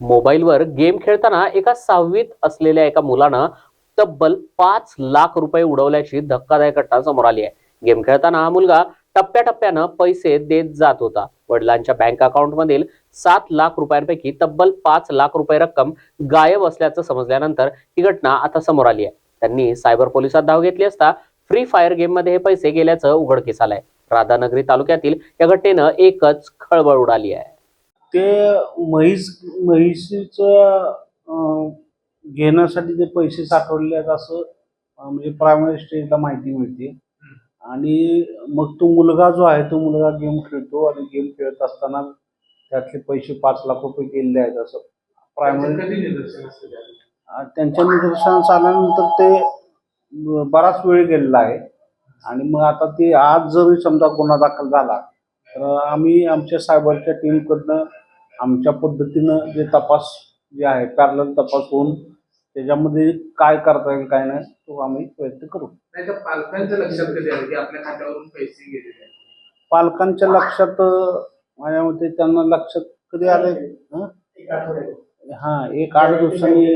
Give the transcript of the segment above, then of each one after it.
मोबाईलवर गेम खेळताना एका सहावीत असलेल्या एका मुलानं तब्बल पाच लाख रुपये उडवल्याची धक्कादायक घटना समोर आली आहे. गेम खेळताना हा मुलगा टप्प्याटप्प्यानं पैसे देत जात होता. वडिलांच्या बँक अकाउंट मधील सात लाख रुपयांपैकी तब्बल पाच लाख रुपये रक्कम गायब असल्याचं समजल्यानंतर ही घटना आता समोर आली आहे. त्यांनी सायबर पोलिसात धाव घेतली असता फ्री फायर गेममध्ये हे पैसे गेल्याचं उघडकीस आलंय. राधानगरी तालुक्यातील या घटनेनं एकच खळबळ उडाली आहे. ते म्हैस म्हैशीचं अं, घेण्यासाठी ते पैसे साठवलेले आहेत असं म्हणजे प्रायमरी स्टेजला माहिती मिळते. आणि मग तो मुलगा जो आहे तो मुलगा गेम खेळतो आणि गेम खेळत असताना त्यातले पैसे पाच लाख रुपये गेलेले आहेत असं. प्रायमरी त्यांच्या निदर्शनास आल्यानंतर ते बराच वेळ गेलेला आहे. आणि मग आता ते आज जरी समजा गुन्हा दाखल झाला तर आम्ही आमच्या सायबरच्या टीमकडनं आमच्या पद्धतीनं जे तपास जे आहे पॅरल तपास होऊन त्याच्यामध्ये काय करता येईल काय नाही तो आम्ही प्रयत्न करू. नाही पालकांच्या लक्षात कधी आलं की आपल्या खात्यावरून पैसे गेलेले आहेत? पालकांच्या लक्षात अं, माझ्या मते त्यांना लक्षात कधी आले हा? एक आठ दिवसांनी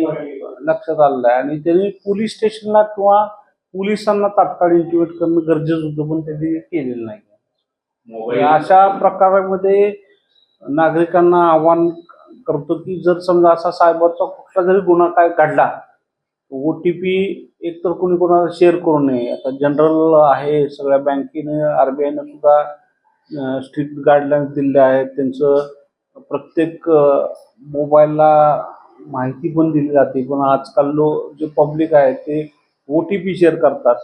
लक्षात आलेलं आहे. आणि त्यांनी पोलीस स्टेशनला किंवा पोलिसांना तात्काळ इंटिमेट करणं गरजेचं होतं पण त्यांनी केलेलं नाही. अशा प्रकारामध्ये नागरिकांना आव्हान करतो की जर समजा असा सायबरचा कुठला जरी गुन्हा काय घडला ओ टी पी एकतर कोणी कोणाला शेअर करू नये. आता जनरल आहे सगळ्या बँकेने आर बी आयनं सुद्धा स्ट्रिक्ट गाईडलाईन्स दिलेल्या आहेत. त्यांचं प्रत्येक मोबाईलला माहिती पण दिली जाते. पण आजकाल लो जे पब्लिक आहे ते ओ टी पी शेअर करतात.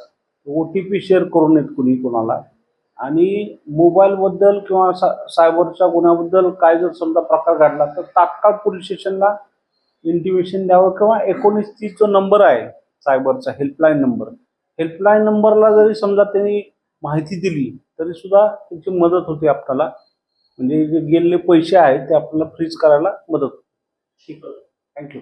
ओ टी पी शेअर करू नयेत कुणी कोणाला. आणि मोबाईलबद्दल किंवा सा सायबरच्या गुन्ह्याबद्दल काय जर समजा प्रकार घडला तर तात्काळ पोलीस स्टेशनला इंटिमेशन द्यावं किंवा एकोणीस तीस जो नंबर आहे सायबरचा हेल्पलाईन नंबर हेल्पलाईन नंबरला जरी समजा त्यांनी माहिती दिली तरी सुद्धा त्याची मदत होते आपल्याला. म्हणजे जे गेलेले पैसे आहेत ते आपल्याला फ्रीज करायला मदत होते. ठीक आहे. थँक्यू